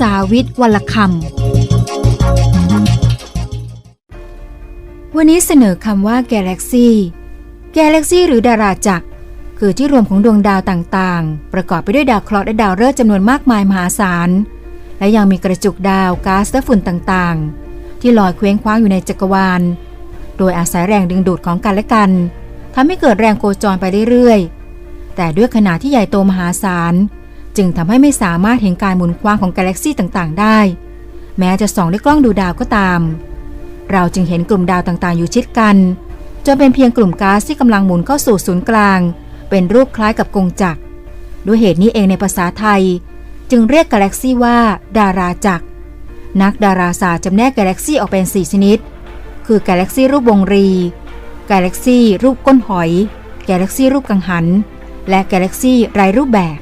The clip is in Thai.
ษาวิทย์วลคำ วันนี้เสนอคำว่า Galaxy Galaxy หรือดาราจักร คือที่รวมของดวงดาวต่างๆ ประกอบไปด้วยดาวเคราะห์และดาวฤกษ์จำนวนมากมายมหาศาล และยังมีกระจุกดาวก๊าซและฝุ่นต่างๆ ที่ลอยเคว้งคว้างอยู่ในจักรวาล โดยอาศัยแรงดึงดูดของกันและกันทำให้เกิดแรงโคจรไปเรื่อยๆ แต่ด้วยขนาดที่ใหญ่โตมหาศาล จึงทำให้ไม่สามารถเห็นการหมุนคว้างของกาแล็กซี่ต่างๆ ได้ แม้จะส่องด้วยกล้องดูดาวก็ตาม เราจึงเห็นกลุ่มดาวต่างๆ อยู่ชิดกันจนเป็นเพียงกลุ่มก๊าซที่กำลังหมุนเข้าสู่ศูนย์กลาง เป็นรูปคล้ายกับกงจักรด้วยเหตุนี้เองในภาษาไทย จึงเรียกกาแล็กซี่ว่า ดาราจักร นักดาราศาสตร์จำแนกกาแล็กซี่ออกเป็น4ชนิด คือกาแล็กซี่รูปวงรี กาแล็กซี่รูปก้นหอย กาแล็กซี่รูปกังหัน และกาแล็กซี่ไร้รูปแบบ